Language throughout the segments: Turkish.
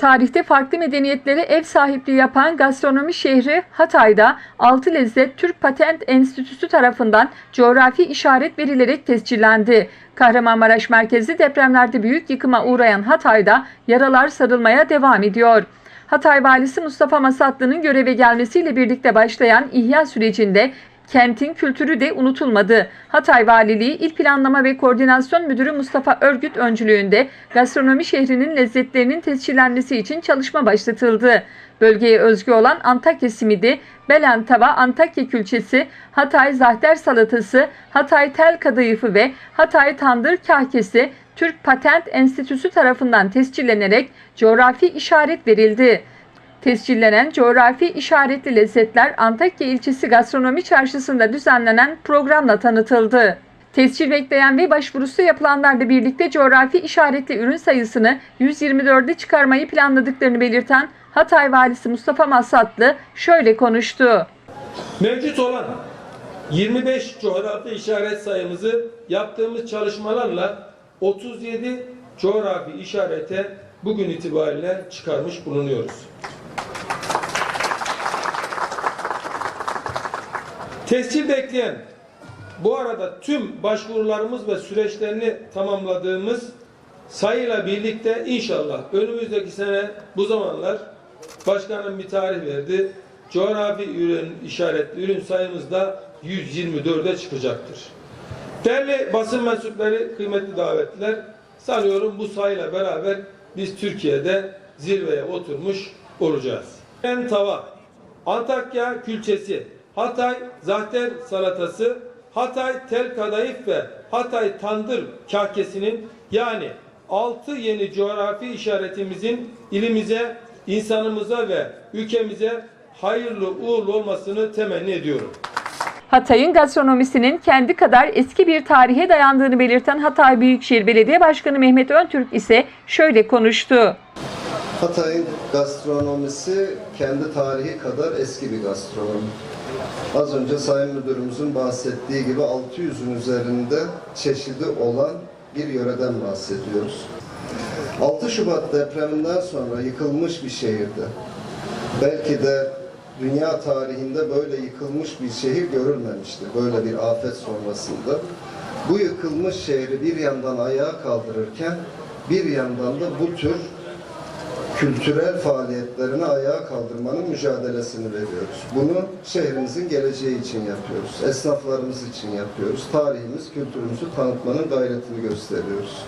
Tarihte farklı medeniyetlere ev sahipliği yapan gastronomi şehri Hatay'da Altı Lezzet Türk Patent Enstitüsü tarafından coğrafi işaret verilerek tescillendi. Kahramanmaraş merkezli depremlerde büyük yıkıma uğrayan Hatay'da yaralar sarılmaya devam ediyor. Hatay Valisi Mustafa Masatlı'nın göreve gelmesiyle birlikte başlayan ihya sürecinde kentin kültürü de unutulmadı. Hatay Valiliği İl Planlama ve Koordinasyon Müdürü Mustafa Örgüt öncülüğünde gastronomi şehrinin lezzetlerinin tescillenmesi için çalışma başlatıldı. Bölgeye özgü olan Antakya simidi, Belen tava Antakya külçesi, Hatay zahter salatası, Hatay tel kadayıfı ve Hatay tandır kahkesi Türk Patent Enstitüsü tarafından tescillenerek coğrafi işaret verildi. Tescillenen coğrafi işaretli lezzetler Antakya ilçesi gastronomi çarşısında düzenlenen programla tanıtıldı. Tescil bekleyen ve başvurusu yapılanlarla birlikte coğrafi işaretli ürün sayısını 124'e çıkarmayı planladıklarını belirten Hatay Valisi Mustafa Masatlı şöyle konuştu. Mevcut olan 25 coğrafi işaret sayımızı yaptığımız çalışmalarla 37 coğrafi işarete bugün itibariyle çıkarmış bulunuyoruz. Tescil bekleyen bu arada tüm başvurularımız ve süreçlerini tamamladığımız sayıyla birlikte inşallah önümüzdeki sene bu zamanlar başkanım bir tarih verdi. Coğrafi ürün işaretli ürün sayımız da 124'e çıkacaktır. Değerli basın mensupları, kıymetli davetliler, sanıyorum bu sayıyla beraber biz Türkiye'de zirveye oturmuş olacağız. En tava, Antakya külçesi, Hatay zahter salatası, Hatay tel kadayıf ve Hatay tandır kahkesinin yani 6 yeni coğrafi işaretimizin ilimize, insanımıza ve ülkemize hayırlı uğurlu olmasını temenni ediyorum. Hatay'ın gastronomisinin kendi kadar eski bir tarihe dayandığını belirten Hatay Büyükşehir Belediye Başkanı Mehmet Öntürk ise şöyle konuştu. Hatay'ın gastronomisi kendi tarihi kadar eski bir gastronomi. Az önce Sayın Müdürümüzün bahsettiği gibi 600'ün üzerinde çeşidi olan bir yöreden bahsediyoruz. 6 Şubat depreminden sonra yıkılmış bir şehirde. Belki de dünya tarihinde böyle yıkılmış bir şehir görülmemiştir. Böyle bir afet sonrasında. Bu yıkılmış şehri bir yandan ayağa kaldırırken bir yandan da bu tür kültürel faaliyetlerini ayağa kaldırmanın mücadelesini veriyoruz. Bunu şehrimizin geleceği için yapıyoruz. Esnaflarımız için yapıyoruz. Tarihimiz, kültürümüzü tanıtmanın gayretini gösteriyoruz.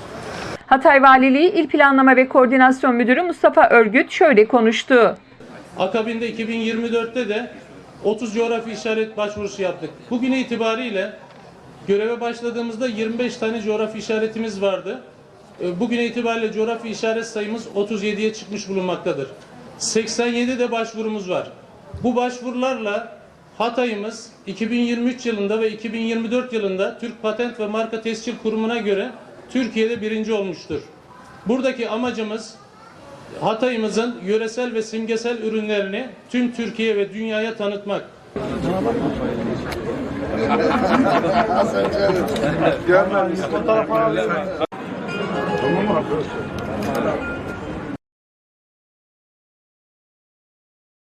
Hatay Valiliği İl Planlama ve Koordinasyon Müdürü Mustafa Örgüt şöyle konuştu. Akabinde 2024'te de 30 coğrafi işaret başvurusu yaptık. Bugün itibariyle göreve başladığımızda 25 tane coğrafi işaretimiz vardı. E, Bugün itibariyle coğrafi işaret sayımız 37'ye çıkmış bulunmaktadır. 87 de başvurumuz var. Bu başvurularla Hatay'ımız 2023 yılında ve 2024 yılında Türk Patent ve Marka Tescil Kurumu'na göre Türkiye'de birinci olmuştur. Buradaki amacımız Hatay'ımızın yöresel ve simgesel ürünlerini tüm Türkiye ve dünyaya tanıtmak. Alalım. uma bruxa.